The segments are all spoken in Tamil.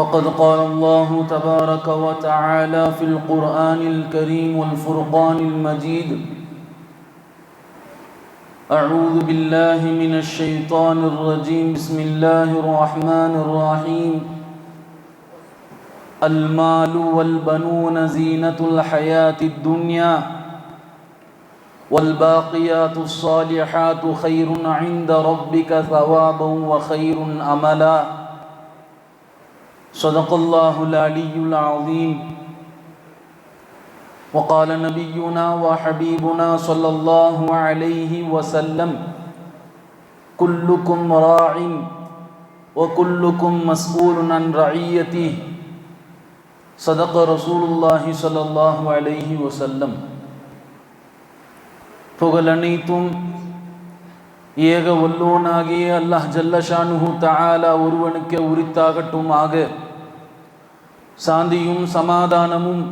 فقد قال الله تبارك وتعالى في القرآن الكريم والفرقان المجيد أعوذ بالله من الشيطان الرجيم بسم الله الرحمن الرحيم. المال والبنون زينة الحياة الدنيا والباقيات الصالحات خير عند ربك ثوابا وخير أملا. صدق اللہ العلي العظيم وقال نبينا وحبيبنا صلى الله عليه وسلم كلكم راع وكلكم مسؤول عن رعيته صدق رسول اللہ صلی اللہ علیہ وسلم. فغلنيتم ஏக வல்லோனாகிய அல்லாஹ் ஜல்லஷானுஹு தஆலா ஒருவனுக்கு உரித்தாகட்டும் ஆக சாந்தியும் சமாதானமும்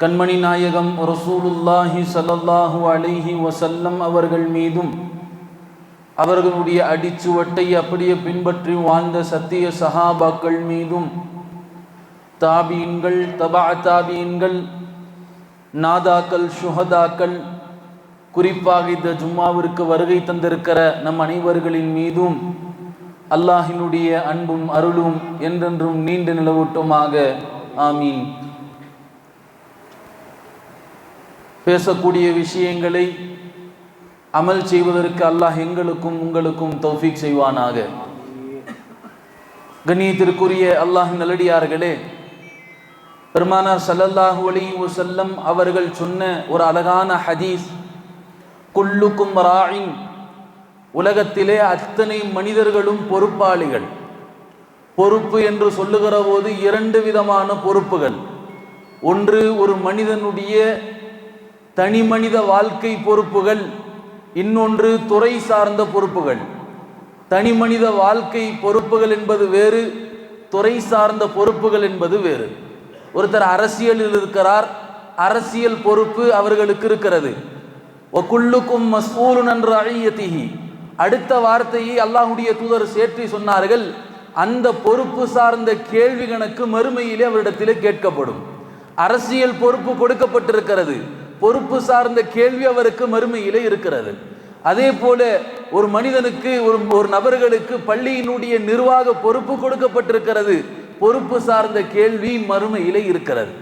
கண்மணி நாயகம் ரசூலுல்லாஹி சல்லல்லாஹு அலைஹி வசல்லம் அவர்கள் மீதும் அவர்களுடைய அடிச்சுவட்டை அப்படியே பின்பற்றி வாழ்ந்த சத்திய சஹாபாக்கள் மீதும் தாபீன்கள் தபா தாபீன்கள் நாதாக்கள் சுஹதாக்கள் குறிப்பாக இந்த ஜும்மாவிற்கு வருகை தந்திருக்கிற நம் அனைவர்களின் மீதும் அல்லாஹினுடைய அன்பும் அருளும் என்றென்றும் நீண்டு நிலவட்டுமாக. ஆமீன். பேசக்கூடிய விஷயங்களை அமல் செய்வதற்கு அல்லாஹ் எங்களுக்கும் உங்களுக்கும் தௌஃபிக் செய்வானாக. கண்ணியத்திற்குரிய அல்லாஹ் நல்லடியார்களே பெருமானார் சல்லல்லாஹு அலி வசல்லம் அவர்கள் சொன்ன ஒரு அழகான ஹதீஸ் குல்லுக்கும் ராயின். உலகத்திலே அத்தனை மனிதர்களும் பொறுப்பாளிகள். பொறுப்பு என்று சொல்லுகிற போது இரண்டு விதமான பொறுப்புகள். ஒன்று ஒரு மனிதனுடைய தனி மனித வாழ்க்கை பொறுப்புகள். இன்னொன்று துறை சார்ந்த பொறுப்புகள். தனி மனித வாழ்க்கை பொறுப்புகள் என்பது வேறு துறை சார்ந்த பொறுப்புகள் என்பது வேறு. ஒருத்தர் அரசியலில் இருக்கிறார். அரசியல் பொறுப்பு அவர்களுக்கு இருக்கிறது. ஒக்குள்ளுக்கும் மஸ்பூலுன் என்ற அழியத்திகி அடுத்த வார்த்தையை அல்லாஹுடைய தூதர் சேற்றி சொன்னார்கள். அந்த பொறுப்பு சார்ந்த கேள்வி கணக்கு மறுமையிலே அவரிடத்திலே கேட்கப்படும். அரசியல் பொறுப்பு கொடுக்கப்பட்டிருக்கிறது. பொறுப்பு சார்ந்த கேள்வி அவருக்கு மறுமையிலே இருக்கிறது. அதே போல ஒரு மனிதனுக்கு ஒரு ஒரு நபர்களுக்கு பள்ளியினுடைய நிர்வாக பொறுப்பு கொடுக்கப்பட்டிருக்கிறது. பொறுப்பு சார்ந்த கேள்வி மறுமையிலே இருக்கிறது.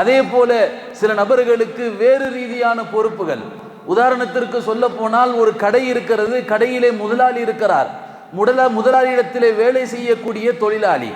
அதே போல சில நபர்களுக்கு வேறு ரீதியான பொறுப்புகள். உதாரணத்திற்கு சொல்ல போனால் ஒரு கடை இருக்கிறது கடையிலே முதலாளி இருக்கிறார். முதலா முதலாளியிடத்திலே வேலை செய்யக்கூடிய தொழிலாளி.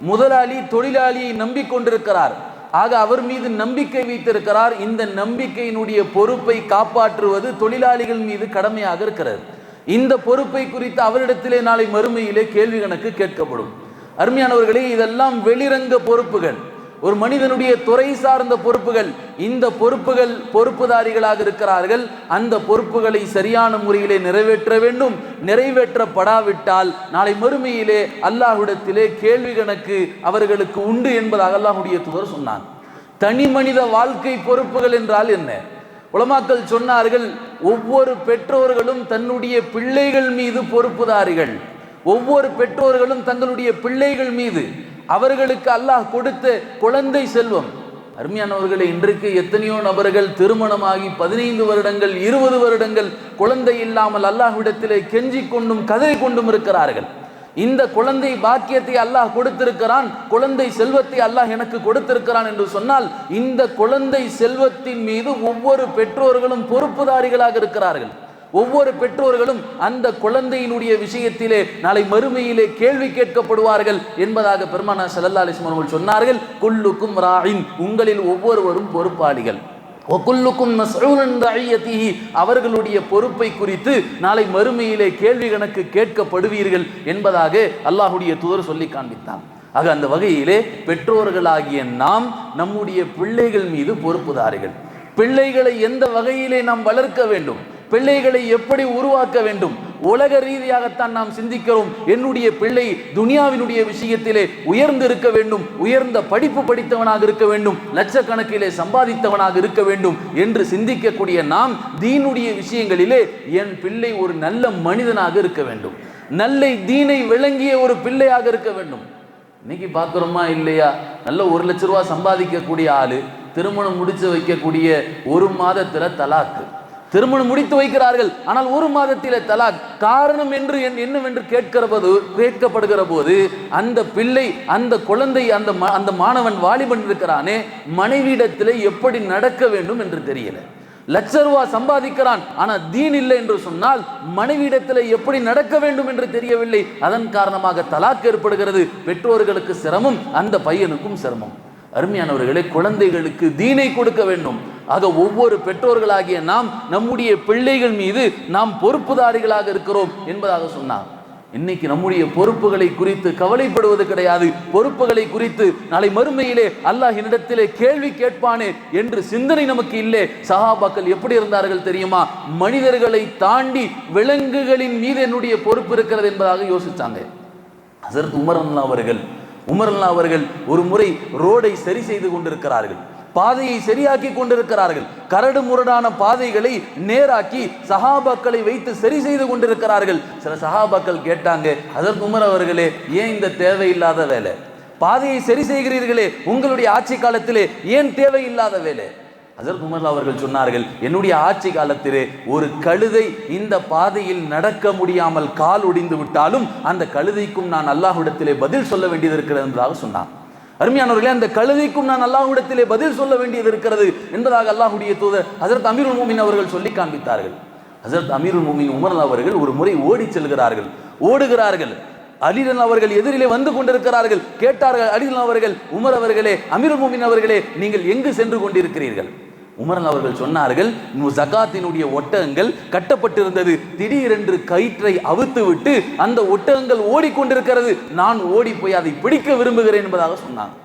முதலாளி தொழிலாளியை நம்பிக்கொண்டிருக்கிறார். ஆக அவர் மீது நம்பிக்கை வைத்திருக்கிறார். இந்த நம்பிக்கையினுடைய பொறுப்பை காப்பாற்றுவது தொழிலாளிகள் மீது கடமையாக இருக்கிறது. இந்த பொறுப்பை குறித்து அவரிடத்திலே நாளை மறுமையிலே கேள்வி கணக்கு கேட்கப்படும். அருமையானவர்களே இதெல்லாம் வெளிரங்க பொறுப்புகள். ஒரு மனிதனுடைய துறை சார்ந்த பொறுப்புகள் இந்த பொறுப்புகள் பொறுப்புதாரிகளாக இருக்கிறார்கள். அந்த பொறுப்புகளை சரியான முறையிலே நிறைவேற்ற வேண்டும். நிறைவேற்றப்படாவிட்டால் நாளை மறுமையிலே அல்லாஹுடத்திலே கேள்வி கணக்கு அவர்களுக்கு உண்டு என்பதாக அல்லாஹுடைய தூதர் சொன்னார் தனி மனித வாழ்க்கை பொறுப்புகள் என்றால் என்ன? உலமாக்கள் சொன்னார்கள் ஒவ்வொரு பெற்றோர்களும் தன்னுடைய பிள்ளைகள் மீது பொறுப்புதாரிகள். ஒவ்வொரு பெற்றோர்களும் தங்களுடைய பிள்ளைகள் மீது அவர்களுக்கு அல்லாஹ் கொடுத்த குழந்தை செல்வம். அருமையானவர்களே இன்றைக்கு எத்தனையோ நபர்கள் திருமணமாகி பதினைந்து வருடங்கள் இருபது வருடங்கள் குழந்தை இல்லாமல் அல்லாஹ்விடத்திலே கெஞ்சி கொண்டும் கதறி கொண்டும் இருக்கிறார்கள். இந்த குழந்தை பாக்கியத்தை அல்லாஹ் கொடுத்திருக்கிறான் குழந்தை செல்வத்தை அல்லாஹ் எனக்கு கொடுத்திருக்கிறான் என்று சொன்னால் இந்த குழந்தை செல்வத்தின் மீது ஒவ்வொரு பெற்றோர்களும் பொறுப்புதாரிகளாக இருக்கிறார்கள். ஒவ்வொரு பெற்றோர்களும் அந்த குழந்தையினுடைய விஷயத்திலே நாளை மறுமையிலே கேள்வி கேட்கப்படுவார்கள் என்பதாக பெருமானா சல்லா அலிஸ்லாம் அவர்கள் சொன்னார்கள் குல்லுக்கும் ராயின் உங்களில் ஒவ்வொருவரும் பொறுப்பாளிகள். ஒக்குல்லுக்கும் அவர்களுடைய பொறுப்பை குறித்து நாளை மறுமையிலே கேள்வி கணக்கு கேட்கப்படுவீர்கள் என்பதாக அல்லாஹுடைய தூதர் சொல்லி காண்பித்தான். ஆக அந்த வகையிலே பெற்றோர்களாகிய நாம் நம்முடைய பிள்ளைகள் மீது பொறுப்புதாரிகள். பிள்ளைகளை எந்த வகையிலே நாம் வளர்க்க வேண்டும்? பிள்ளைகளை எப்படி உருவாக்க வேண்டும்? உலக ரீதியாகத்தான் நாம் சிந்திக்கிறோம். என்னுடைய பிள்ளை துனியாவினுடைய விஷயத்திலே உயர்ந்து இருக்க வேண்டும். உயர்ந்த படிப்பு படித்தவனாக இருக்க வேண்டும். லட்சக்கணக்கிலே சம்பாதித்தவனாக இருக்க வேண்டும் என்று சிந்திக்கக்கூடிய நாம் தீனுடைய விஷயங்களிலே என் பிள்ளை ஒரு நல்ல மனிதனாக இருக்க வேண்டும். நல்லை தீனை விளங்கிய ஒரு பிள்ளையாக இருக்க வேண்டும். இன்னைக்கு பார்க்குறோமா இல்லையா? நல்ல ஒரு லட்ச ரூபா சம்பாதிக்கக்கூடிய ஆளு திருமணம் முடிச்சு வைக்கக்கூடிய ஒரு மாதத்தில் தலாக்கு. திருமணம் முடித்து வைக்கிறார்கள். ஆனால் ஒரு மாதத்திலே தலாக். காரணம் என்று என் என்னவென்று கேட்கிற போது கேட்கப்படுகிற போது அந்த பிள்ளை அந்த குழந்தை அந்த அந்த மாணவன் வாலிபன் இருக்கிறானே மனைவியிடத்திலே எப்படி நடக்க வேண்டும் என்று தெரியல. லட்ச ரூபா சம்பாதிக்கிறான் ஆனா தீன் இல்லை என்று சொன்னால் மனைவியிடத்தில் எப்படி நடக்க வேண்டும் என்று தெரியவில்லை. அதன் காரணமாக தலாக் ஏற்படுகிறது. பெற்றோர்களுக்கு சிரமம் அந்த பையனுக்கும் சிரமம். அருமையானவர்களே குழந்தைகளுக்கு தீனை கொடுக்க வேண்டும். ஆக ஒவ்வொரு பெற்றோர்களாகிய நாம் நம்முடைய பிள்ளைகள் மீது நாம் பொறுப்புதாரிகளாக இருக்கிறோம் என்பதாக சொன்னார். இன்னைக்கு நம்முடைய பொறுப்புகளை குறித்து கவலைப்படுவது கிடையாது. பொறுப்புகளை குறித்து நாளை மறுமையிலே அல்லாஹ் என்னிடத்திலே கேள்வி கேட்பானே என்று சிந்தனை நமக்கு இல்லை. சஹாபாக்கள் எப்படி இருந்தார்கள் தெரியுமா? மனிதர்களை தாண்டி விலங்குகளின் மீது என்னுடைய பொறுப்பு இருக்கிறது என்பதாக யோசிச்சாங்க. ஹசரத் உமர் அவர்கள் உமர்லா அவர்கள் ஒரு முறை ரோடை சரி செய்து கொண்டிருக்கிறார்கள். பாதையை சரியாக்கி கொண்டிருக்கிறார்கள். கரடு முரடான பாதைகளை நேராக்கி சஹாபாக்களை வைத்து சரி செய்து கொண்டிருக்கிறார்கள். சில சஹாபாக்கள் கேட்டாங்க அதற்கு உமர் அவர்களே ஏன் இந்த தேவையில்லாத வேலை? பாதையை சரி செய்கிறீர்களே உங்களுடைய ஆட்சி காலத்திலே ஏன் தேவையில்லாத வேலை? ஹசரத் உமர் அவர்கள் சொன்னார்கள் என்னுடைய ஆட்சி காலத்திலே ஒரு கழுதை இந்த பாதையில் நடக்க முடியாமல் கால் ஒடிந்து விட்டாலும் அந்த கழுதைக்கும் நான் அல்லாஹ்விடத்திலே பதில் சொல்ல வேண்டியது இருக்கிறது என்பதாக சொன்னான். அருமையானவர்களே அந்த கழுதைக்கும் நான் அல்லாஹ்விடத்திலே பதில் சொல்ல வேண்டியது இருக்கிறது என்பதாக அல்லாஹுடைய தூதர் ஹசரத் அமீருல் மூமின் அவர்கள் சொல்லி காண்பித்தார்கள். ஹசரத் அமீருல் மூமின் உமர் அவர்கள் ஒரு முறை ஓடி செல்கிறார்கள். ஓடுகிறார்கள். அலிரன் அவர்கள் எதிரிலே வந்து கொண்டிருக்கிறார்கள். கேட்டார்கள் அலிரன் அவர்கள் உமர் அவர்களே அமீர் மோமின் அவர்களே நீங்கள் எங்கு சென்று கொண்டிருக்கிறீர்கள்? உமரன் அவர்கள் சொன்னார்கள் ஜகாத்தினுடைய ஒட்டகங்கள் கட்டப்பட்டிருந்தது. திடீரென்று கயிற்றை அவுத்து விட்டு அந்த ஒட்டகங்கள் ஓடிக்கொண்டிருக்கிறது. நான் ஓடி போய் அதை பிடிக்க விரும்புகிறேன் என்பதாக சொன்னாங்க.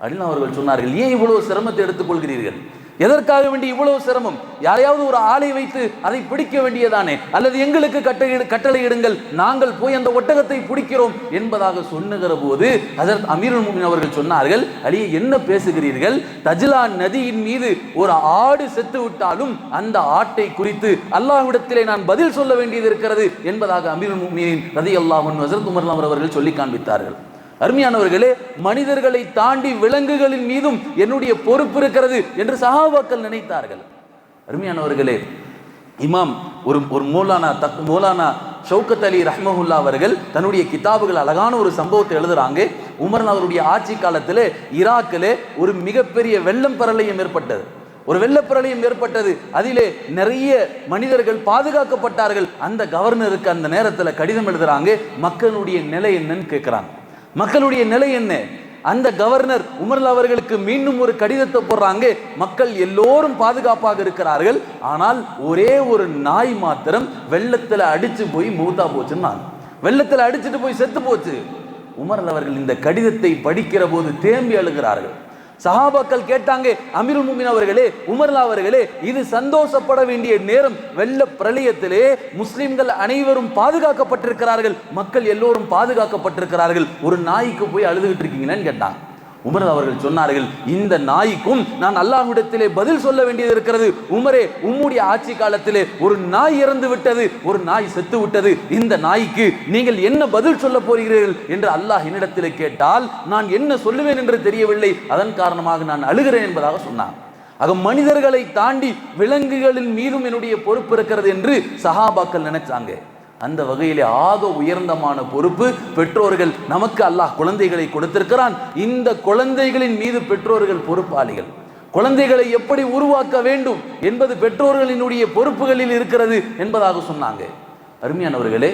அப்படின்னு அவர்கள் சொன்னார்கள் ஏன் இவ்வளவு சிரமத்தை எடுத்துக்கொள்கிறீர்கள் எதற்காக வேண்டி இவ்வளவு சிரமம்? யாரையாவது ஒரு ஆளை வைத்து அதை பிடிக்க வேண்டியதானே? அல்லது எங்களுக்கு கட்டளை கட்டளையிடுங்கள் நாங்கள் போய் அந்த ஒட்டகத்தை பிடிக்கிறோம் என்பதாக சொன்னுகிற போது அதற்கு அமீருல் முமின் அவர்கள் சொன்னார்கள் அலியே என்ன பேசுகிறீர்கள்? தஜ்லா நதியின் மீது ஒரு ஆடு செத்து விட்டாலும் அந்த ஆட்டை குறித்து அல்லாஹ்விடத்திலே நான் பதில் சொல்ல வேண்டியது இருக்கிறது என்பதாக அமீருல் முமினின் ரதி அல்லாஹ் ஹசரத் உமர்லாம் அவர்கள் சொல்லி காண்பித்தார்கள். அருமையானவர்களே மனிதர்களை தாண்டி விலங்குகளின் மீதும் என்னுடைய பொறுப்பு இருக்கிறது என்று சஹாபாக்கள் நினைத்தார்கள். அருமையானவர்களே இமாம் ஒரு ஒரு மௌலானா தக் மௌலானா ஷவுக்கத் அலி ரஹ்மஹுல்லா அவர்கள் தன்னுடைய கிதாபுகள் அழகான ஒரு சம்பவத்தை எழுதுறாங்க. உமரன் அவருடைய ஆட்சி காலத்தில் ஈராக்கிலே ஒரு மிகப்பெரிய வெள்ளம் பரலையும் ஏற்பட்டது. ஒரு வெள்ளப்பிரளயம் ஏற்பட்டது. அதிலே நிறைய மனிதர்கள் பாதுகாக்கப்பட்டார்கள். அந்த கவர்னருக்கு அந்த நேரத்தில் கடிதம் எழுதுறாங்க மக்களுடைய நிலை என்னன்னு கேட்குறாங்க மக்களுடைய நிலை என்ன? அந்த கவர்னர் உமர்ல அவர்களுக்கு மீண்டும் ஒரு கடிதத்தை போடுறாங்க. மக்கள் எல்லோரும் பாதுகாப்பாக இருக்கிறார்கள். ஆனால் ஒரே ஒரு நாய் மாத்திரம் வெள்ளத்துல அடிச்சு போய் மூத்தா போச்சுன்னு வெள்ளத்துல அடிச்சுட்டு போய் செத்து போச்சு. உமர்ல அவர்கள் இந்த கடிதத்தை படிக்கிற போது தேம்பி அழுகிறார்கள். சஹாபாக்கள் கேட்டாங்க அமீர் முமின் அவர்களே உமர்லா அவர்களே இது சந்தோஷப்பட வேண்டிய நேரம். வெள்ள பிரளயத்திலே முஸ்லிம்கள் அனைவரும் பாதுகாக்கப்பட்டிருக்கிறார்கள். மக்கள் எல்லோரும் பாதுகாக்கப்பட்டிருக்கிறார்கள். ஒரு நாய்க்கு போய் அழுதுகிட்டு இருக்கீங்களேன்னு கேட்டாங்க. உமர் அவர்கள் சொன்னார்கள் இந்த நாய்க்கும் நான் அல்லாஹ்விடத்திலே பதில் சொல்ல வேண்டியது இருக்கிறது. உமரே உம்முடைய ஆட்சி காலத்திலே ஒரு நாய் இறந்து விட்டது ஒரு நாய் செத்து விட்டது. இந்த நாய்க்கு நீங்கள் என்ன பதில் சொல்ல போகிறீர்கள்? என்று அல்லாஹ் என்னிடத்திலே கேட்டால் நான் என்ன சொல்லுவேன் என்று தெரியவில்லை. அதன் காரணமாக நான் அழுகிறேன் என்பதாக சொன்னான். ஆக மனிதர்களை தாண்டி விலங்குகளின் மீதும் என்னுடைய பொறுப்பு இருக்கிறது என்று சஹாபாக்கள் நினைச்சாங்க. அந்த வகையிலே ஆக உயர்ந்தமான பொறுப்பு பெற்றோர்கள் நமக்கு அல்லாஹ் குழந்தைகளை கொடுத்திருக்கிறான். இந்த குழந்தைகளின் மீது பெற்றோர்கள் பொறுப்பாளிகள். குழந்தைகளை எப்படி உருவாக்க வேண்டும் என்பது பெற்றோர்களினுடைய பொறுப்புகளில் இருக்கிறது என்பதாக சொன்னாங்க. அருமையானவர்களே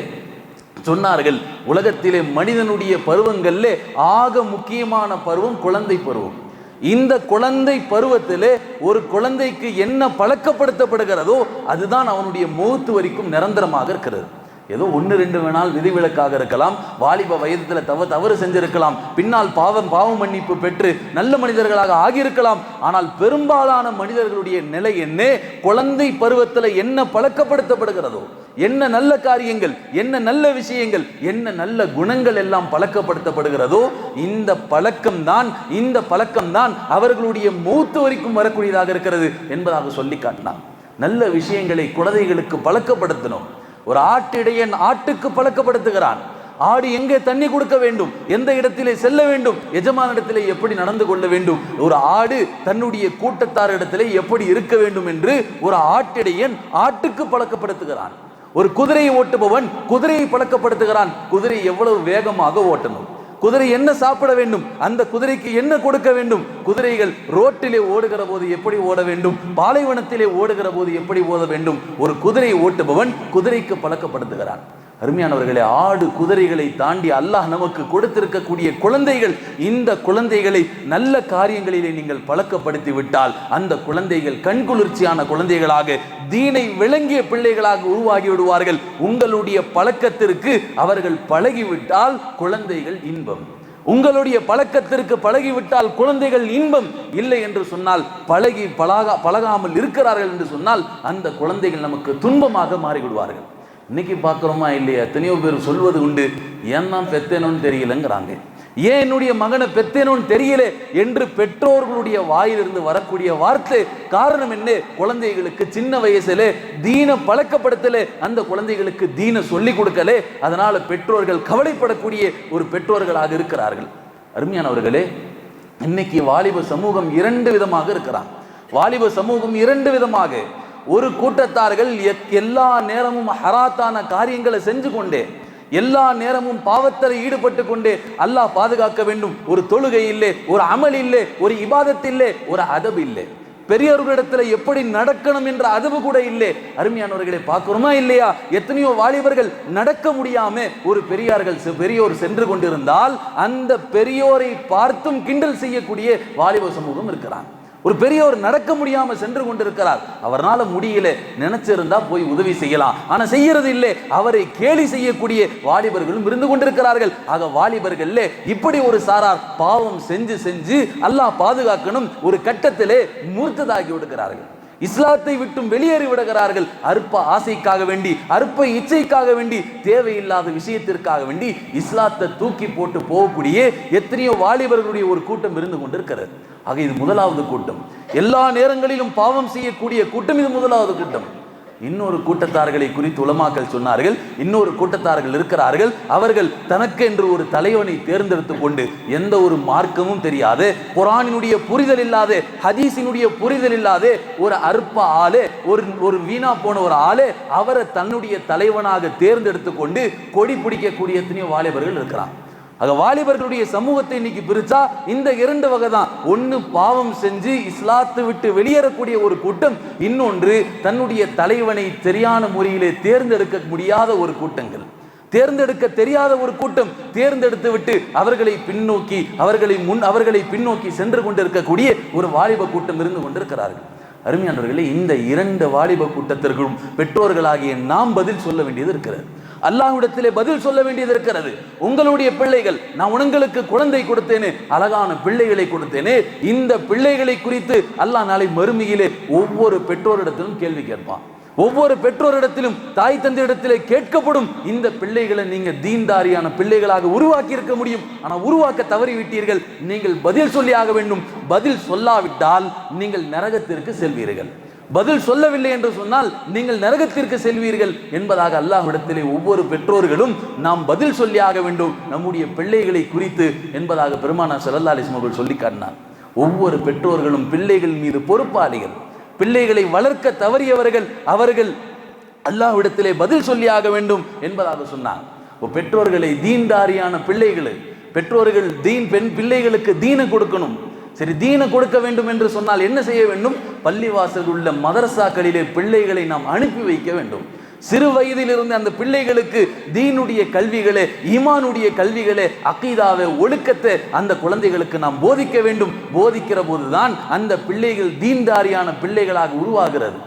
சொன்னார்கள் உலகத்திலே மனிதனுடைய பருவங்களிலே ஆக முக்கியமான பருவம் குழந்தை பருவம். இந்த குழந்தை பருவத்திலே ஒரு குழந்தைக்கு என்ன பழக்கப்படுத்தப்படுகிறதோ அதுதான் அவனுடைய மூத்து வரைக்கும் நிரந்தரமாக இருக்கிறது. ஏதோ ஒன்று ரெண்டு வேணால் விதிவிலக்காக இருக்கலாம். வாலிப வயதில் தவ தவறு செஞ்சிருக்கலாம். பின்னால் பாவம் பாவ மன்னிப்பு பெற்று நல்ல மனிதர்களாக ஆகியிருக்கலாம். ஆனால் பெரும்பாலான மனிதர்களுடைய நிலை என்ன? குழந்தை பருவத்தில் என்ன பழக்கப்படுத்தப்படுகிறதோ? என்ன நல்ல காரியங்கள் என்ன நல்ல விஷயங்கள் என்ன நல்ல குணங்கள் எல்லாம் பழக்கப்படுத்தப்படுகிறதோ? இந்த பழக்கம் தான் இந்த பழக்கம் தான் அவர்களுடைய மூத்து வரைக்கும் வரக்கூடியதாக இருக்கிறது என்பதாக சொல்லி காட்டினான். நல்ல விஷயங்களை குழந்தைகளுக்கு பழக்கப்படுத்தணும். ஒரு ஆட்டிடையன் ஆட்டுக்கு பழக்கப்படுத்துகிறான். ஆடு எங்கே தண்ணி கொடுக்க வேண்டும்? எந்த இடத்திலே செல்ல வேண்டும்? எஜமானிடத்திலே எப்படி நடந்து கொள்ள வேண்டும்? ஒரு ஆடு தன்னுடைய கூட்டத்தாரிடத்திலே எப்படி இருக்க வேண்டும் என்று ஒரு ஆட்டிடையன் ஆட்டுக்கு பழக்கப்படுத்துகிறான். ஒரு குதிரையை ஓட்டுபவன் குதிரையை பழக்கப்படுத்துகிறான். குதிரை எவ்வளவு வேகமாக ஓட்டணும்? குதிரை என்ன சாப்பிட வேண்டும்? அந்த குதிரைக்கு என்ன கொடுக்க வேண்டும்? குதிரைகள் ரோட்டிலே ஓடுகிற போது எப்படி ஓட வேண்டும்? பாலைவனத்திலே ஓடுகிற போது எப்படி ஓட வேண்டும்? ஒரு குதிரை ஓட்டுபவன் குதிரைக்கு பழக்கப்படுத்துகிறான். அருமையானவர்களே ஆடு குதிரைகளை தாண்டி அல்லாஹ் நமக்கு கொடுத்திருக்கக்கூடிய குழந்தைகள் இந்த குழந்தைகளை நல்ல காரியங்களிலே நீங்கள் பழக்கப்படுத்தி விட்டால் அந்த குழந்தைகள் கண்குளிர்ச்சியான குழந்தைகளாக தீனை விளங்கிய பிள்ளைகளாக உருவாகி விடுவார்கள். உங்களுடைய பழக்கத்திற்கு அவர்கள் பழகிவிட்டால் குழந்தைகள் இன்பம். உங்களுடைய பழக்கத்திற்கு பழகிவிட்டால் குழந்தைகள் இன்பம். இல்லை என்று சொன்னால் பழகி பழகா பழகாமல் இருக்கிறார்கள் என்று சொன்னால் அந்த குழந்தைகள் நமக்கு துன்பமாக மாறிவிடுவார்கள். இன்னைக்கு பார்க்குறோமா இல்லையா? எத்தனையோ பேர் சொல்வது உண்டு. ஏன் நான் பெத்தேனோன்னு தெரியலங்கிறாங்க. ஏன் என்னுடைய மகனை பெத்தேனோன்னு தெரியல என்று பெற்றோர்களுடைய வாயிலிருந்து வரக்கூடிய வார்த்தை காரணம் என்ன? குழந்தைகளுக்கு சின்ன வயசுல தீன பழக்கப்படுத்தல. அந்த குழந்தைகளுக்கு தீன சொல்லி கொடுக்கல. அதனால பெற்றோர்கள் கவலைப்படக்கூடிய ஒரு பெற்றோர்களாக இருக்கிறார்கள். அருமையானவர்களே இன்னைக்கு வாலிப சமூகம் இரண்டு விதமாக இருக்கிறான். வாலிப சமூகம் இரண்டு விதமாக. ஒரு கூட்டத்தார்கள் எல்லா நேரமும் ஹராத்தான காரியங்களை செஞ்சு கொண்டே எல்லா நேரமும் பாவத்தில் ஈடுபட்டு கொண்டே அல்லாஹ் பாதுகாக்க வேண்டும். ஒரு தொழுகை இல்லை ஒரு அமல் இல்லை ஒரு இபாதத் இல்லை ஒரு அதபு இல்லை. பெரியவர்களிடத்துல எப்படி நடக்கணும் என்ற அதவு கூட இல்லை. அருமையானவர்களை பார்க்குறோமா இல்லையா? எத்தனையோ வாலிபர்கள் நடக்க முடியாம ஒரு பெரியார்கள் செ- பெரியோர் சென்று கொண்டிருந்தால் அந்த பெரியோரை பார்த்தும் கிண்டல் செய்யக்கூடிய வாலிப சமூகம் இருக்கிறாங்க. ஒரு பெரியவர் நடக்க முடியாம சென்று கொண்டிருக்கிறார். அவரால் முடியல. நினைச்சிருந்தா போய் உதவி செய்யலாம். ஆனா செய்யறது இல்லை. அவரை கேலி செய்யக்கூடிய வாலிபர்களும் இருந்து கொண்டிருக்கிறார்கள். ஆக வாலிபர்கள் இப்படி ஒரு சாரார் பாவம் செஞ்சு செஞ்சு அல்லாஹ் பாதுகாக்கணும். ஒரு கட்டத்திலே மூர்த்ததாகி விடுகிறார்கள். இஸ்லாத்தை விட்டும் வெளியேறி விடுகிறார்கள். அற்ப ஆசைக்காக வேண்டி அற்ப இச்சைக்காக வேண்டி தேவையில்லாத விஷயத்திற்காக வேண்டி இஸ்லாத்தை தூக்கி போட்டு போகக்கூடிய எத்தனையோ வாலிபர்களுடைய ஒரு கூட்டம் இருந்து கொண்டிருக்கிறது. ஆக இது முதலாவது கூட்டம். எல்லா நேரங்களிலும் பாவம் செய்யக்கூடிய கூட்டம் இது முதலாவது கூட்டம். இன்னொரு கூட்டத்தார்களை குறித்து உலமாக்கல் சொன்னார்கள் இன்னொரு கூட்டத்தார்கள் இருக்கிறார்கள் அவர்கள் தனக்கென்று ஒரு தலைவனை தேர்ந்தெடுத்து கொண்டு எந்த ஒரு மார்க்கமும் தெரியாது குரானினுடைய புரிதல் இல்லாத ஹதீஸினுடைய புரிதல் இல்லாத ஒரு அற்ப ஆளு ஒரு ஒரு வீணா போன ஒரு ஆளு அவரை தன்னுடைய தலைவனாக தேர்ந்தெடுத்து கொண்டு கொடி பிடிக்கக்கூடிய எத்தனையோ வாலிபர்கள் இருக்கிறான். ஆக வாலிபர்களுடைய சமூகத்தை இன்னைக்கு பிரிச்சா இந்த இரண்டு வகை தான். ஒன்னு பாவம் செஞ்சு இஸ்லாத்து விட்டு வெளியேறக்கூடிய ஒரு கூட்டம் இன்னொன்று தன்னுடைய தலைவனை சரியான முறையிலே தேர்ந்தெடுக்க முடியாத ஒரு கூட்டங்கள். தேர்ந்தெடுக்க தெரியாத ஒரு கூட்டம் தேர்ந்தெடுத்து விட்டு அவர்களை பின்னோக்கி அவர்களை முன் அவர்களை பின்னோக்கி சென்று கொண்டிருக்கக்கூடிய ஒரு வாலிப கூட்டம் இருந்து கொண்டிருக்கிறார்கள். அருமையானவர்களே இந்த இரண்டு வாலிப கூட்டத்திற்கும் பெற்றோர்களாகிய நாம் பதில் சொல்ல வேண்டியது இருக்கிறது. அல்லாஹ்விடத்திலே பதில் சொல்ல வேண்டியது இருக்கிறது. உங்களுடைய பிள்ளைகள் நான் உங்களுக்கு குழந்தை கொடுத்தேனே அழகான பிள்ளைகளை கொடுத்தேனே இந்த பிள்ளைகளை குறித்து அல்லாஹ் நாளை மறுமையிலே ஒவ்வொரு பெற்றோரிடத்திலும் கேள்வி கேட்பான். ஒவ்வொரு பெற்றோரிடத்திலும் தாய் தந்தையிடத்திலே கேட்கப்படும் இந்த பிள்ளைகளை நீங்க தீன்தாரியான பிள்ளைகளாக உருவாக்கி இருக்க முடியும். ஆனால் உருவாக்க தவறிவிட்டீர்கள். நீங்கள் பதில் சொல்லி ஆக வேண்டும். பதில் சொல்லாவிட்டால் நீங்கள் நரகத்திற்கு செல்வீர்கள். பதில் சொல்லவில்லை என்று சொன்னால் நீங்கள் நரகத்திற்கு செல்வீர்கள் என்பதாக அல்லாஹ்விடத்திலே ஒவ்வொரு பெற்றோர்களும் நாம் பதில் சொல்லியாக வேண்டும். நம்முடைய பிள்ளைகளை குறித்து என்பதாக பெருமானா ஸல்லல்லாஹு அலைஹி அவர்கள் சொல்லி காட்டினார். ஒவ்வொரு பெற்றோர்களும் பிள்ளைகள் மீது பொறுப்பாளிகள். பிள்ளைகளை வளர்க்க தவறியவர்கள் அவர்கள் அல்லாஹ்விடத்திலே பதில் சொல்லியாக வேண்டும் என்பதாக சொன்னார். பெற்றோர்களை தீன்தாரியான பிள்ளைகளை பெற்றோர்கள் தீன் பெண் பிள்ளைகளுக்கு தீனை கொடுக்கணும். சரி தீனை கொடுக்க வேண்டும் என்று சொன்னால் என்ன செய்ய வேண்டும்? பள்ளிவாசல் உள்ள மதரசாக்களிலே பிள்ளைகளை நாம் அனுப்பி வைக்க வேண்டும். சிறு வயதிலிருந்து அந்த பிள்ளைகளுக்கு தீனுடைய கல்விகளே ஈமானுடைய கல்விகளே அக்கீதாவை ஒழுக்கத்தை அந்த குழந்தைகளுக்கு நாம் போதிக்க வேண்டும். போதிக்கிற போதுதான் அந்த பிள்ளைகள் தீன்தாரியான பிள்ளைகளாக உருவாகிறது.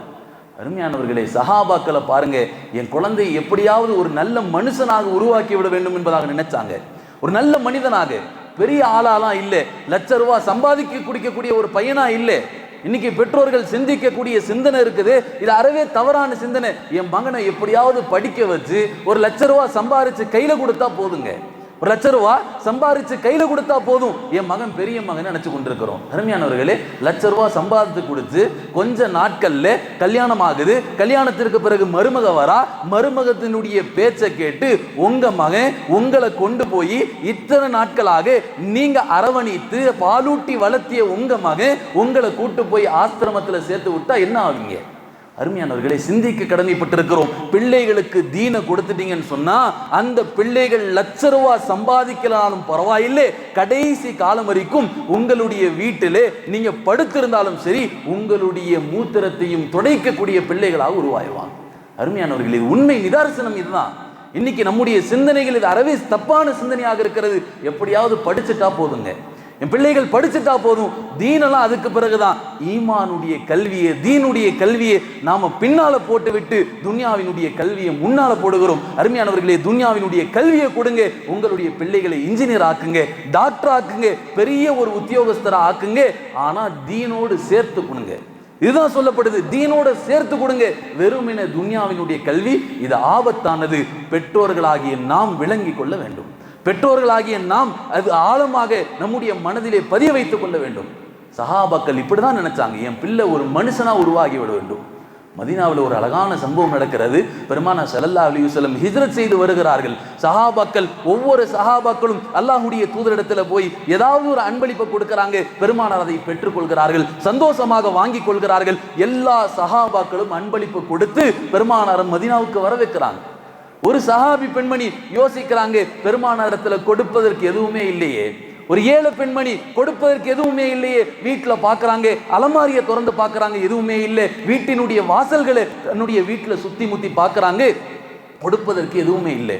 அருமையானவர்களே சஹாபாக்களை பாருங்க என் குழந்தை எப்படியாவது ஒரு நல்ல மனுஷனாக உருவாக்கி விட வேண்டும் என்பதாக நினைச்சாங்க. ஒரு நல்ல மனிதனாக பெரிய ஆளாலாம் இல்லை. லட்ச ரூபா சம்பாதிக்க குடிக்கக்கூடிய ஒரு பையனா இல்லை. இன்னைக்கு பெற்றோர்கள் சிந்திக்கக்கூடிய சிந்தனை இருக்குது. இது அறவே தவறான சிந்தனை. என் மகனை எப்படியாவது படிக்க வச்சு ஒரு லட்ச ரூபா சம்பாரிச்சு கையில கொடுத்தா போதுங்க. ஒரு லட்ச ரூபா சம்பாரிச்சு கையில கொடுத்தா போதும். என் மகன் பெரிய மகன் நினைச்சு கொண்டிருக்கிறோம்? அருமையானவர்களே லட்ச ரூபா சம்பாதித்து கொடுத்து கொஞ்ச நாட்கள்ல கல்யாணம் ஆகுது கல்யாணத்திற்கு பிறகு மருமக வரா. மருமகத்தினுடைய பேச்சை கேட்டு உங்க மகன் உங்களை கொண்டு போய் இத்தனை நாட்களாக நீங்க அரவணைத்து பாலூட்டி வளர்த்திய உங்க மகன் உங்களை கூட்டு போய் ஆசிரமத்தில் சேர்த்து விட்டா என்ன ஆவீங்க? அருமையானவர்களை சிந்திக்க கடமைப்பட்டிருக்கிறோம். பிள்ளைகளுக்கு தீனை கொடுத்துட்டீங்கன்னு சொன்னா அந்த பிள்ளைகள் லட்ச ரூபா சம்பாதிக்கலாலும் பரவாயில்லை. கடைசி காலம் வரைக்கும் உங்களுடைய வீட்டிலே நீங்க படுத்திருந்தாலும் சரி உங்களுடைய மூத்திரத்தையும் துடைக்கக்கூடிய பிள்ளைகளாக உருவாயிருவாங்க. அருமையானவர்களே உண்மை நிதர்சனம் இதுதான். இன்னைக்கு நம்முடைய சிந்தனைகள் இது அறவே தப்பான சிந்தனையாக இருக்கிறது. எப்படியாவது படிச்சுட்டா போதுங்க. என் பிள்ளைகள் படிச்சுட்டா போதும். தீனெல்லாம் அதுக்கு பிறகுதான். ஈமானுடைய கல்வியை தீனுடைய கல்வியை. நாம பின்னால போட்டு விட்டு துன்யாவினுடைய கல்வியை முன்னால போடுகிறோம். அருமையானவர்களே துன்யாவினுடைய கல்வியை கொடுங்க. உங்களுடைய பிள்ளைகளை இன்ஜினியர் ஆக்குங்க. டாக்டர் ஆக்குங்க. பெரிய ஒரு உத்தியோகஸ்தரா ஆக்குங்க. ஆனா தீனோடு சேர்த்து கொடுங்க. இதுதான் சொல்லப்படுது. தீனோட சேர்த்து கொடுங்க. வெறுமின துன்யாவினுடைய கல்வி இது ஆபத்தானது. பெற்றோர்களாகிய நாம் விளங்கி கொள்ள வேண்டும். பெற்றோர்களாகிய நாம் அது ஆழமாக நம்முடைய மனதிலே பதிய வைத்துக் கொள்ள வேண்டும். சஹாபாக்கள் இப்படிதான் நினைச்சாங்க. என் பிள்ளை ஒரு மனுஷனா உருவாகி விட வேண்டும். மதினாவில் ஒரு அழகான சம்பவம் நடக்கிறது. பெருமான ஸல்லல்லாஹு அலி வஸல்லம் ஹிஜ்ரத் செய்து வருகிறார்கள். சஹாபாக்கள் ஒவ்வொரு சஹாபாக்களும் அல்லாஹுடைய தூதரிடத்தில் போய் ஏதாவது ஒரு அன்பளிப்பை கொடுக்கிறாங்க. பெருமானார் அதை பெற்றுக்கொள்கிறார்கள் சந்தோஷமாக வாங்கி கொள்கிறார்கள். எல்லா சஹாபாக்களும் அன்பளிப்பு கொடுத்து பெருமானார் மதினாவுக்கு வர வைக்கிறாங்க ஒரு சஹாபி பெண்மணி யோசிக்கிறாங்க பெருமானாரத்துல கொடுப்பதற்கு எதுவுமே இல்லையே. ஒரு ஏழை பெண்மணி கொடுப்பதற்கு எதுவுமே இல்லையே. வீட்டில் பார்க்குறாங்க அலமாரியை திறந்து பார்க்குறாங்க எதுவுமே இல்லை. வீட்டினுடைய வாசல்களை தன்னுடைய வீட்டில் சுற்றி முத்தி பார்க்குறாங்க கொடுப்பதற்கு எதுவுமே இல்லை.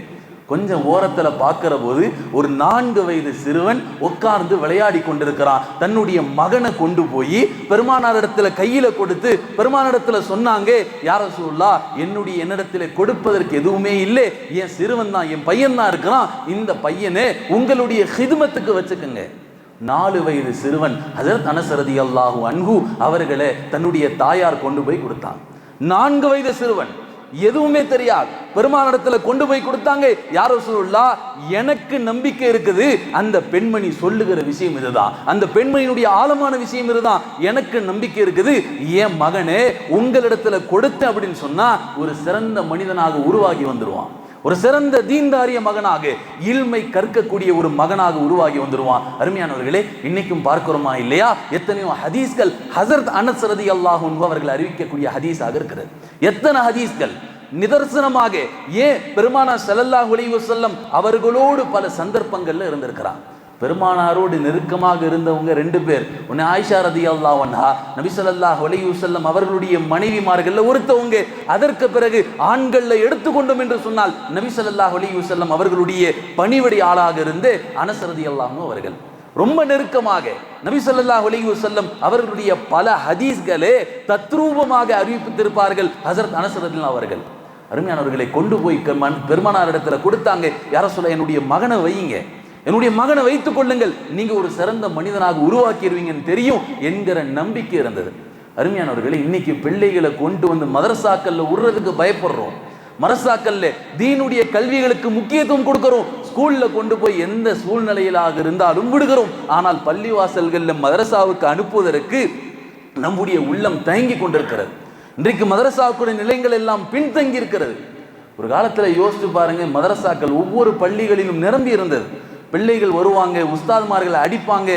கொஞ்சம் ஓரத்துல பார்க்கிற போது ஒரு நான்கு வயது சிறுவன் உட்கார்ந்து விளையாடி கொண்டிருக்கிறான். தன்னுடைய மகனை கொண்டு போய் பெருமானாரிடத்துல கையில கொடுத்து பெருமானிடத்துல சொன்னாங்க யார சொல்லா என்னுடைய என்னிடத்துல கொடுப்பதற்கு எதுவுமே இல்லை. என் சிறுவன் தான் என் பையன் தான் இருக்கிறான். இந்த பையனை உங்களுடைய ஹிதுமத்துக்கு வச்சுக்கோங்க. நாலு வயது சிறுவன் ஹஜரத் அனசரதி அல்லாஹூ அன்ஹு அவர்களை தன்னுடைய தாயார் கொண்டு போய் கொடுத்தான். நான்கு வயது சிறுவன் எதுவுமே தெரியாது. பெருமானிடத்துல கொண்டு போய் கொடுத்தாங்க. யாரோ சொல்லா எனக்கு நம்பிக்கை இருக்குது. அந்த பெண்மணி சொல்லுகிற விஷயம் இதுதான். அந்த பெண்மணியினுடைய ஆழமான விஷயம் இதுதான். எனக்கு நம்பிக்கை இருக்குது. என் மகனே உங்களிடத்துல கொடுத்த அப்படின்னு சொன்னா ஒரு சிறந்த மனிதனாக உருவாகி வந்துருவான். ஒரு சிறந்த தீன்தாரிய மகனாக இல்மை கற்கக்கூடிய ஒரு மகனாக உருவாகி வந்துருவான். அருமையானவர்களே இன்னைக்கும் பார்க்கிறோமா இல்லையா? எத்தனையோ ஹதீஸ்கள் ஹசரத் அனசரதி ரதி அல்லாஹ் அவர்கள் அறிவிக்கக்கூடிய ஹதீஸாக இருக்கிறது. எத்தனை ஹதீஸ்கள்? நிதர்சனமாக ஏன் பெருமானா ஸல்லல்லாஹு அலைஹி செல்லம் அவர்களோடு பல சந்தர்ப்பங்கள்ல இருந்திருக்கிறான் பெருமானாரோடு நெருக்கமாக இருந்தவங்க ரெண்டு பேர். உன்னை ஆயிஷா ரதி அல்லாஹா நபி ஸல்லல்லாஹு அவர்களுடைய மனைவிமார்களில் ஒருத்தவங்க. அதற்கு பிறகு ஆண்களில் எடுத்துக்கொண்டோம் என்று சொன்னால் நபி ஸல்லல்லாஹு அவர்களுடைய பணிவடி ஆளாக இருந்து அனசரதி ரதி அவர்கள். ரொம்ப நெருக்கமாக நபிசல்லா ஸல்லல்லாஹு அலைஹி அவர்களுடைய பல ஹதீஸ்களே தத்ரூபமாக அறிவித்திருப்பார்கள் ஹசரத் அனஸ் அவர்கள். அருமையானவர்களை கொண்டு போய் பெருமானார் இடத்துல கொடுத்தாங்க. யார சொல்ல என்னுடைய மகனை வையுங்க. என்னுடைய மகனை வைத்துக் கொள்ளுங்கள். நீங்க ஒரு சிறந்த மனிதனாக உருவாக்கிடுவீங்கன்னு தெரியும் என்கிற நம்பிக்கை இருந்தது. அருமையானவர்களே இன்னைக்கு பிள்ளைகளை கொண்டு வந்து மதரசாக்கல்ல விடுறதுக்கு பயப்படுறோம். மதரசாக்கல்ல தீனுடைய கல்விகளுக்கு முக்கியத்துவம் கொடுக்கிறோம். ஸ்கூல்ல கொண்டு போய் எந்த சூழ்நிலையிலாக இருந்தாலும் விடுகிறோம். ஆனால் பள்ளிவாசல்கள்ல மதரசாவுக்கு அனுப்புவதற்கு நம்முடைய உள்ளம் தயங்கி கொண்டிருக்கிறது. இன்றைக்கு மதரசாவுக்குடைய நிலையங்கள் எல்லாம் பின்தங்கி இருக்கிறது ஒரு காலத்துல யோசிச்சு பாருங்க மதரசாக்கள் ஒவ்வொரு பள்ளிகளிலும் நிரம்பி இருந்தது. பிள்ளைகள் வருவாங்க உஸ்தாதுமார்களை அடிப்பாங்க.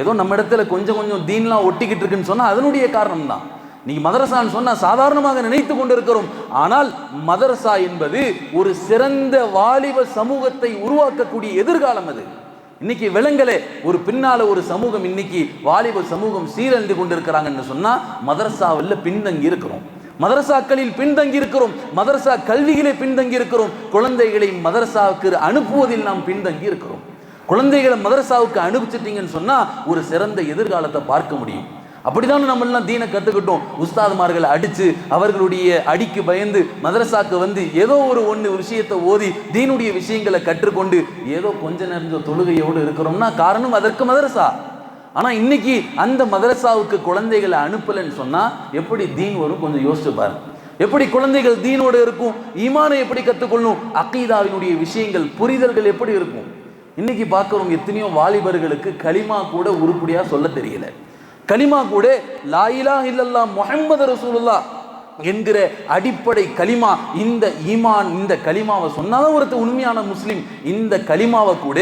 ஏதோ நம்ம இடத்துல கொஞ்சம் கொஞ்சம் தீன்லாம் ஒட்டிக்கிட்டு இருக்குன்னு சொன்னால் அதனுடைய காரணம் தான் நீங்க மதரசான்னு சொன்னால் சாதாரணமாக நினைத்து கொண்டிருக்கிறோம். ஆனால் மதரசா என்பது ஒரு சிறந்த வாலிப சமூகத்தை உருவாக்கக்கூடிய எதிர்காலம் அது. இன்னைக்கு விலங்கலே ஒரு பின்னால ஒரு சமூகம் இன்னைக்கு வாலிப சமூகம் சீரழிந்து கொண்டிருக்கிறாங்கன்னு சொன்னா மதரசாவில் பின்தங்கி இருக்கிறோம். மதரசாக்களில் பின்தங்கி இருக்கிறோம். மதரசா கல்வியிலே பின்தங்கி இருக்கிறோம். குழந்தைகளை மதரசாவுக்கு அனுப்புவதில் நாம் பின்தங்கி இருக்கிறோம். குழந்தைகளை மதரசாவுக்கு அனுப்பிச்சிட்டீங்கன்னு சொன்னால் ஒரு சிறந்த எதிர்காலத்தை பார்க்க முடியும். அப்படிதான் நம்ம எல்லாம் தீனை கற்றுக்கிட்டோம் உஸ்தாதுமார்களை அடித்து அவர்களுடைய அடிக்கு பயந்து மதரசாக்கு வந்து ஏதோ ஒரு ஒன்று விஷயத்தை ஓதி தீனுடைய விஷயங்களை கற்றுக்கொண்டு ஏதோ கொஞ்ச நிறைஞ்ச தொழுகையோடு இருக்கிறோம்னா காரணம் அதற்கு மதரசா ஆனால் இன்னைக்கு அந்த மதரசாவுக்கு குழந்தைகளை அனுப்பலைன்னு சொன்னால் எப்படி தீன் வரும் கொஞ்சம் யோசிச்சு பாருங்க எப்படி குழந்தைகள் தீனோடு இருக்கும்? ஈமானை எப்படி கற்றுக்கொள்ளும் அக்கீதாவினுடைய விஷயங்கள் புரிதல்கள் எப்படி இருக்கும்? இன்னைக்கு பார்க்குறவங்க எத்தனையோ வாலிபர்களுக்கு களிமா கூட உருப்படியாக சொல்ல தெரியல. களிமா கூட லாயிலா இல்லல்லா முகமது ரசூலுல்லா என்கிற அடிப்படை களிமா இந்த ஈமான் இந்த களிமாவை சொன்னாதான் ஒருத்தர் உண்மையான முஸ்லீம் இந்த களிமாவை கூட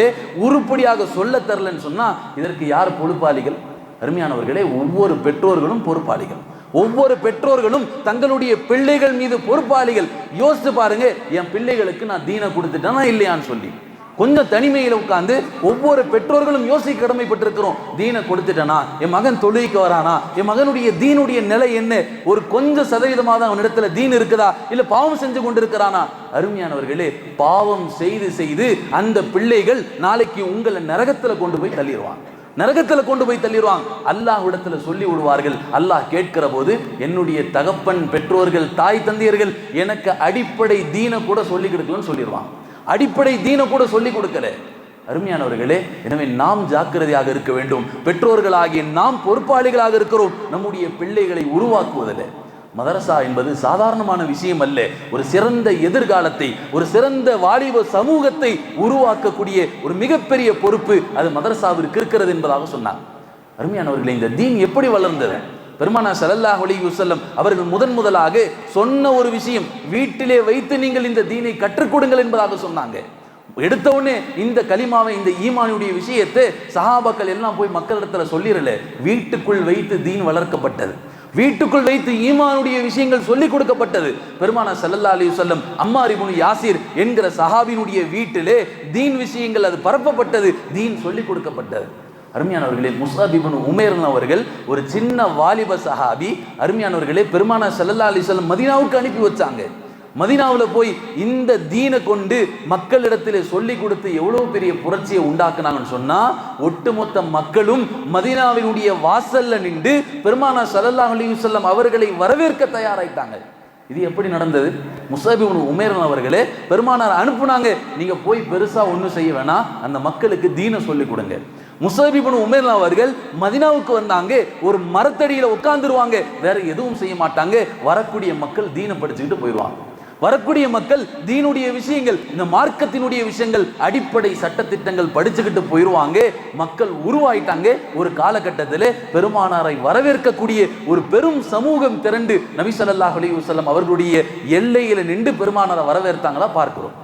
உருப்படியாக சொல்ல தரலன்னு சொன்னால் இதற்கு யார் பொறுப்பாளிகள்? அருமையானவர்களே ஒவ்வொரு பெற்றோர்களும் பொறுப்பாளிகள். ஒவ்வொரு பெற்றோர்களும் தங்களுடைய பிள்ளைகள் மீது பொறுப்பாளிகள். யோசித்து பாருங்க என் பிள்ளைகளுக்கு நான் தீனை கொடுத்துட்டேனா இல்லையான்னு சொல்லி. கொஞ்சம் தனிமையில் உட்காந்து ஒவ்வொரு பெற்றோர்களும் யோசிக்க கடமைப்பட்டிருக்கிறோம். தீனை கொடுத்துட்டனா? என் மகன் தொழுகைக்கு வரானா? என் மகனுடைய தீனுடைய நிலை என்ன? ஒரு கொஞ்சம் சதவீதமாக தான் அவனிடத்துல தீன் இருக்குதா? இல்லை பாவம் செஞ்சு கொண்டிருக்கிறானா? அருமையானவர்களே பாவம் செய்து செய்து அந்த பிள்ளைகள் நாளைக்கு உங்களை நரகத்தில் கொண்டு போய் தள்ளிடுவாங்க நரகத்தில் கொண்டு போய் தள்ளிடுவாங்க அல்லாஹ் இடத்துல சொல்லி விடுவார்கள். அல்லாஹ் கேட்கிற போது என்னுடைய தகப்பன் பெற்றோர்கள் தாய் தந்தையர்கள் எனக்கு அடிப்படை தீனை கூட சொல்லி கொடுக்கலன்னு சொல்லிடுவான் அடிப்படை தீனை கூட சொல்லி கொடுக்கல. அருமையானவர்களே எனவே நாம் ஜாக்கிரதையாக இருக்க வேண்டும். பெற்றோர்களாகிய நாம் பொறுப்பாளிகளாக இருக்கிறோம். நம்முடைய பிள்ளைகளை உருவாக்குவதில். மதரசா என்பது சாதாரணமான விஷயம் அல்ல. ஒரு சிறந்த எதிர்காலத்தை ஒரு சிறந்த வாலிப சமூகத்தை உருவாக்கக்கூடிய ஒரு மிகப்பெரிய பொறுப்பு அது மதரசாவிற்கு இருக்கிறது என்பதாக சொன்னார். அருமையானவர்களே இந்த தீன் எப்படி வளர்ந்தது? பெருமானா ஸல்லல்லாஹு அலைஹி வஸல்லம் அவர்கள் முதன் முதலாக சொன்ன ஒரு விஷயம் வீட்டிலே வைத்து நீங்கள் இந்த தீனை கற்றுக் கொடுங்கள் என்பதாக சொன்னாங்க. எடுத்த உடனே இந்த கலிமாவை இந்த ஈமானுடைய விஷயத்தை சஹாபாக்கள் எல்லாம் போய் மக்களிடத்துல சொல்லிடல வீட்டுக்குள் வைத்து தீன் வளர்க்கப்பட்டது. வீட்டுக்குள் வைத்து ஈமானுடைய விஷயங்கள் சொல்லிக் கொடுக்கப்பட்டது. பெருமானா சல்லல்லா அலி சொல்லம் அம்மார் யாசிர் என்கிற சஹாபினுடைய வீட்டிலே தீன் விஷயங்கள் அது பரப்பப்பட்டது. தீன் சொல்லிக் கொடுக்கப்பட்டது. அருமையானவர்களே முசாபிபன் உமேர் அவர்கள் ஒரு சின்ன வாலிப சஹாபி அருமையானவர்களே பெருமான ஸல்லல்லாஹு அலிசல்லம் மதினாவுக்கு மதீனாவுக்கு அனுப்பி வச்சாங்க. மதினாவில் போய் இந்த தீனை கொண்டு மக்களிடத்திலே சொல்லி கொடுத்து எவ்வளவு பெரிய புரட்சியை உண்டாக்குனாங்கன்னு சொன்னால் ஒட்டுமொத்த மக்களும் மதீனாவினுடைய வாசல்ல நின்று பெருமானா சல்லல்லா அலைஹி அவர்களை வரவேற்க தயாராயிட்டாங்க. இது எப்படி நடந்தது? முசாபிபுன் உமேரன் அவர்களே பெருமானார் அனுப்புனாங்க. நீங்க போய் பெருசா ஒன்றும் செய்ய வேணாம். அந்த மக்களுக்கு தீனை சொல்லி கொடுங்க. முசாபிபுன் உமேர் அவர்கள் மதினாவுக்கு வந்தாங்க. ஒரு மரத்தடியில உட்காந்துருவாங்க வேற எதுவும் செய்ய மாட்டாங்க. வரக்கூடிய மக்கள் தீனை படிச்சுக்கிட்டு போயிடுவாங்க. வரக்கூடிய மக்கள் தீனுடைய விஷயங்கள் இந்த மார்க்கத்தினுடைய விஷயங்கள் அடிப்படை சட்டத்திட்டங்கள் படிச்சுக்கிட்டு போயிடுவாங்க மக்கள் உருவாயிட்டாங்க. ஒரு காலகட்டத்தில் பெருமானாரை வரவேற்கக்கூடிய ஒரு பெரும் சமூகம் திரண்டு நபிசல்லாஹ் அலி அலைஹி அவர்களுடைய எல்லையில நின்று பெருமானாரை வரவேற்றாங்களா பார்க்கிறோம்.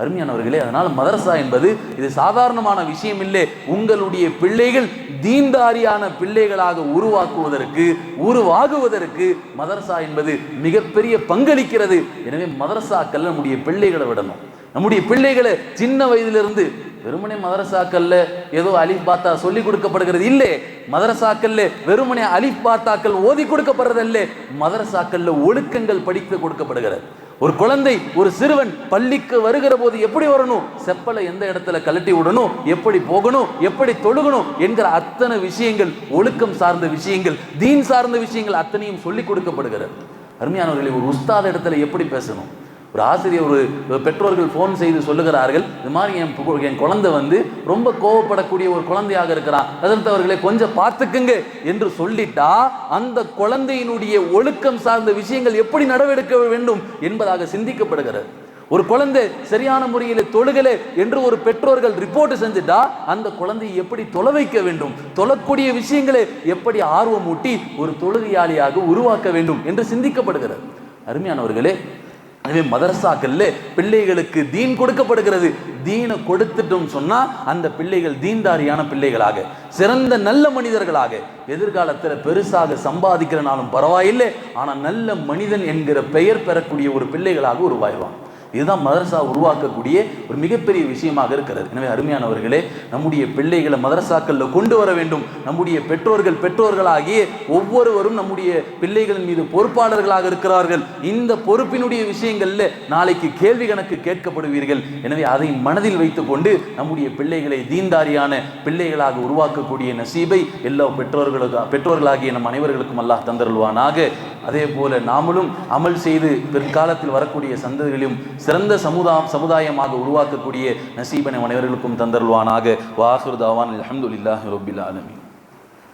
அருமையானவர்களே அதனால் மதரசா என்பது இது சாதாரணமான விஷயம் இல்லை உங்களுடைய பிள்ளைகள் தீன்தாரியான பிள்ளைகளாக உருவாக்குவதற்கு உருவாகுவதற்கு மதரசா என்பது மிகப்பெரிய பங்களிக்கிறது. எனவே மதரசாக்கள் நம்முடைய பிள்ளைகளை விடணும். நம்முடைய பிள்ளைகளை சின்ன வயதிலிருந்து வெறுமனே மதரசாக்கல்ல ஏதோ அலிஃப் பாத்தா சொல்லி கொடுக்கப்படுகிறது இல்லை. மதரசாக்கல்ல வெறுமனே அலிஃப் பாத்தாக்கள் ஓதி கொடுக்கப்படுறதல்ல மதரசாக்கல்ல ஒழுக்கங்கள் படித்து கொடுக்கப்படுகிறது. ஒரு குழந்தை ஒரு சிறுவன் பள்ளிக்கு வருகிற போது எப்படி வரணும்? செப்பலை எந்த இடத்துல கழட்டி விடணும்? எப்படி போகணும்? எப்படி தொழுகணும்? என்கிற அத்தனை விஷயங்கள் ஒழுக்கம் சார்ந்த விஷயங்கள் தீன் சார்ந்த விஷயங்கள் அத்தனையும் சொல்லிக் கொடுக்கப்படுகிறது. அருமையானவர்களை ஒரு உஸ்தாத இடத்துல எப்படி பேசணும்? ஒரு ஆசிரியர் ஒரு பெற்றோர்கள் ஃபோன் செய்து சொல்லுகிறார்கள் இது மாதிரி என் பு- என் குழந்தை வந்து ரொம்ப கோவப்படக்கூடிய ஒரு குழந்தையாக இருக்கிறான் அதற்கு அவர்களை கொஞ்சம் பார்த்துக்குங்க என்று சொல்லிட்டா அந்த குழந்தையினுடைய ஒழுக்கம் சார்ந்த விஷயங்கள் எப்படி நடவடிக்க வேண்டும் என்பதாக சிந்திக்கப்படுகிறது. ஒரு குழந்தை சரியான முறையில் தொழுகலை என்று ஒரு பெற்றோர்கள் ரிப்போர்ட் செஞ்சுட்டா அந்த குழந்தையை எப்படி தொலை வைக்க வேண்டும்? தொழக்கூடிய விஷயங்களை எப்படி ஆர்வமூட்டி ஒரு தொழுகையாளியாக உருவாக்க வேண்டும் என்று சிந்திக்கப்படுகிறது. அருமையானவர்களே எனவே மதரசாக்கள்ல பிள்ளைகளுக்கு தீன் கொடுக்கப்படுகிறது. தீனை கொடுத்துட்டோம் சொன்னா அந்த பிள்ளைகள் தீன்தாரியான பிள்ளைகளாக சிறந்த நல்ல மனிதர்களாக எதிர்காலத்தில் பெருசாக சம்பாதிக்கிறனாலும் பரவாயில்லை. ஆனால் நல்ல மனிதன் என்கிற பெயர் பெறக்கூடிய ஒரு பிள்ளைகளாக உருவாயிடுவான் இதுதான் மதரசா உருவாக்கக்கூடிய ஒரு மிகப்பெரிய விஷயமாக இருக்கிறது. எனவே அருமையானவர்களே நம்முடைய பிள்ளைகளை மதரசாக்களில் கொண்டு வர வேண்டும். நம்முடைய பெற்றோர்கள் பெற்றோர்களாகிய ஒவ்வொருவரும் நம்முடைய பிள்ளைகளின் மீது பொறுப்பாளர்களாக இருக்கிறார்கள். இந்த பொறுப்பினுடைய விஷயங்கள்ல நாளைக்கு கேள்வி கணக்கு கேட்கப்படுவீர்கள். எனவே அதை மனதில் வைத்துக்கொண்டு நம்முடைய பிள்ளைகளை தீந்தாரியான பிள்ளைகளாக உருவாக்கக்கூடிய நசீபை எல்லா பெற்றோர்களுக்கு பெற்றோர்களாகிய நம் அனைவர்களுக்கும் அல்லாஹ் தந்தருள்வானாக. அதே போல நாமளும் அமல் செய்து பிற்காலத்தில் வரக்கூடிய சந்ததிகளையும் சிறந்த சமுதா சமுதாயமாக உருவாக்கக்கூடிய நசீபனை அனைவர்களுக்கும் தந்தருள்வானாக. வாசுர் தாவான் அலமதுல்லாஹ் ரபில் ஆலமீன்.